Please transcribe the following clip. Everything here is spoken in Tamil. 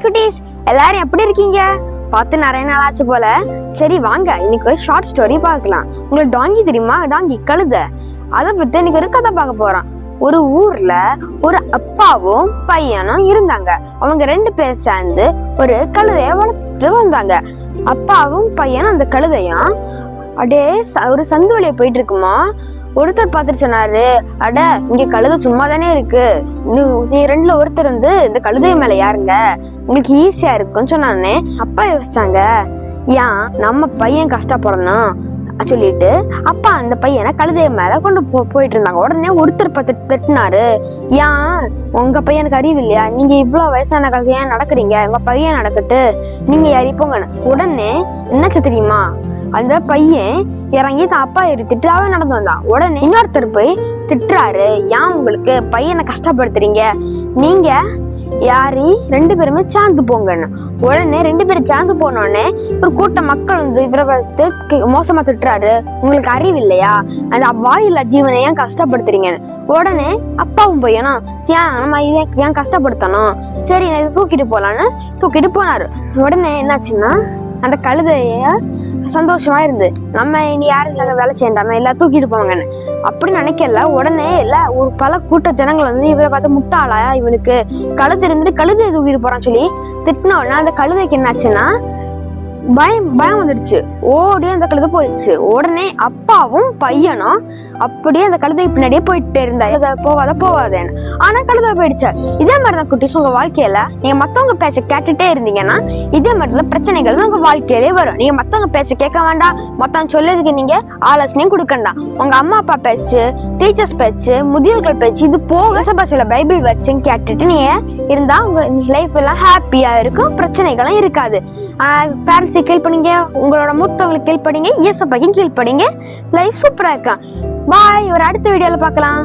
குட்டீஸ் எல்லாரும் எப்படி இருக்கீங்க? பார்த்து நிறைய நாள் ஆச்சு போல. சரி வாங்க. இன்னைக்கு ஒரு ஷார்ட் ஸ்டோரி பார்க்கலாம். உங்களுக்கு டாங்கி தெரியுமா? டாங்கி கழுத. அதை பத்தி இன்னைக்கு ஒரு கதை பார்க்க போறோம். ஒரு ஊர்ல ஒரு அப்பாவும் பையனும் இருந்தாங்க. அவங்க ரெண்டு பேர் சேர்ந்து ஒரு கழுதைய வளர்த்துட்டு வந்தாங்க. அப்பாவும் பையனும் அந்த கழுதையும் அப்படியே ஒரு சந்து வழியை போயிட்டு இருக்குமா? ஒருத்தர் பார்த்துட்டு சொன்னாரு அட இங்க கழுதை சும்மா தானே இருக்கு. நீ நீ ரெண்டுல ஒருத்தர் வந்து இந்த கழுதை மேல யாருங்க உங்களுக்கு ஈஸியா இருக்குன்னு சொன்னானே அப்பா யோசிச்சாங்க. ஏன் நம்ம பையன் கஷ்டப்படணும் சொல்லிட்டு அப்பா அந்த பையனை கழுதைய மேல கொண்டு போ போயிட்டு இருந்தாங்க. உடனே ஒருத்தர் பத்து திட்டினாரு. ஏன் உங்க பையனுக்கு அறிவு இல்லையா? நீங்க இவ்வளவு வயசான காலத்துல ஏன் நடக்கிறீங்க. உங்க பையன் நடக்கட்டு நீங்க யாரி போங்க உடனே என்னாச்சு தெரியுமா? அந்த பையன் இறங்கி தான் அப்பா ஏறி திட்டு அவன் நடந்து வந்தான். உடனே இன்னொருத்தர் போய் திட்டுறாரு ஏன் உங்களுக்கு பையனை கஷ்டப்படுத்துறீங்க? நீங்க யாரு? ரெண்டு பேருமே சாந்து போங்கன்னு. உடனே ரெண்டு பேரும் சாந்து போனோடனே ஒரு கூட்டம் மக்கள் வந்து இவரை பார்த்து மோசமா திட்டுறாரு. உங்களுக்கு அறிவு இல்லையா? அந்த வாயில்லா ஜீவனை ஏன் கஷ்டப்படுத்துறீங்கன்னு? உடனே அப்பாவும் பையனும் ஏன் நம்ம இதை ஏன் கஷ்டப்படுத்தணும்? சரி இதை தூக்கிட்டு போலான்னு தூக்கிட்டு போனாரு. உடனே என்னாச்சுன்னா அந்த கழுதைய சந்தோஷமா இருந்து நம்ம இனி யாரும் இல்லாத வேலை செய்யண்டாம எல்லாம் தூக்கிட்டு போவாங்கன்னு. அப்படி நினைக்கல உடனே இல்ல ஒரு பல கூட்ட ஜனங்கள் வந்து இவரை பார்த்து முட்டாளா இவனுக்கு கழுத்து இருந்துட்டு கழுதை தூக்கிட்டு போறான்னு சொல்லி திட்டின அந்த கழுதைக்கு என்னாச்சுன்னா பயம் பயம் வந்துடுச்சு. ஓடி அந்த கழுதை போயிடுச்சு. உடனே அப்பாவும் பையனும் அப்படியே அந்த கழுதை பின்னாடியே போயிட்டே இருந்தா போவாத போவாதேன்னு. ஆனா கழுதை போயிடுச்சு. இதே மாதிரி தான் குட்டிஸ் உங்க வாழ்க்கையில. நீங்க மத்தவங்க பேச்ச கேட்டுட்டே இருந்தீங்கன்னா இதே மாதிரி தான் பிரச்சனைகள் தான் உங்க வாழ்க்கையிலே வரும். நீங்க மத்தவங்க பேச்ச கேட்க வேண்டாம். மத்தவங்க சொல்லதுக்கு நீங்க ஆலோசனையும் கொடுக்கண்டாம் உங்க அம்மா அப்பா பேச்சு டீச்சர்ஸ் பேச்சு முதியோர்கள் பேச்சு இது போக சபாஷில பைபிள் வச்சுன்னு கேட்டுட்டு நீங்க இருந்தா உங்க லைஃப் எல்லாம் ஹாப்பியா இருக்கும். பிரச்சனைகளும் இருக்காது. பேரண்ட்ஸை கீழ்படிங்க உங்களோட மூத்தவங்களுக்கு கீழ்படிங்க இயேசப்பையும் கீழ்படிங்க லைஃப் சூப்பராக இருக்கான் பாய் ஒரு அடுத்த வீடியோவில் பார்க்கலாம்.